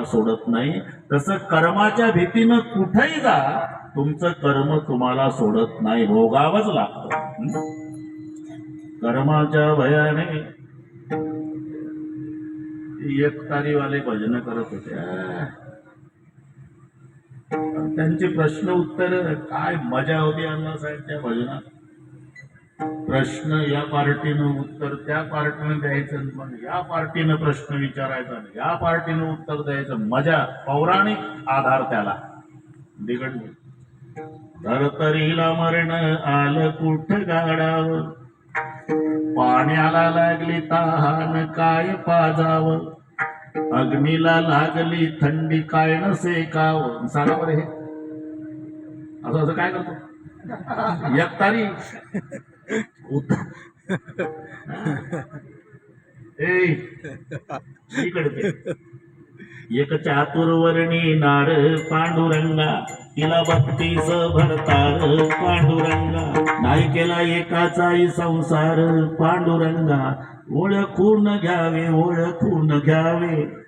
सोडत नाही. तसं कर्माच्या भीतीनं कुठेही जा तुमचं कर्म तुम्हाला सोडत नाही. भोगावंच लागत. कर्माच्या भयाने एकतारीवाले भजन करत होते. त्यांचे प्रश्न उत्तर काय मजा होती अण्णासाहेबच्या भजनात? प्रश्न या पार्टीनं उत्तर त्या पार्टीनं द्यायचं आणि मग या पार्टीनं प्रश्न विचारायचा आणि या पार्टीनं उत्तर द्यायचं. मजा पौराणिक आधार त्याला. बिघड धरतरीला मरण आलं कुठ गाडाव? पाण्याला लागली तहान काय पाजाव? अग्नीला लागली थंडी काय नसे काव? सांगा बरं हे. असं असं काय करतो? एक तारी एक चातुर्वर्णी नार पांडुरंगा तिला बत्तीस भरतार पांडुरंगा. नाही केला एकाचाही संसार पांडुरंगा. ओळखून घ्यावे ओळखून घ्यावे.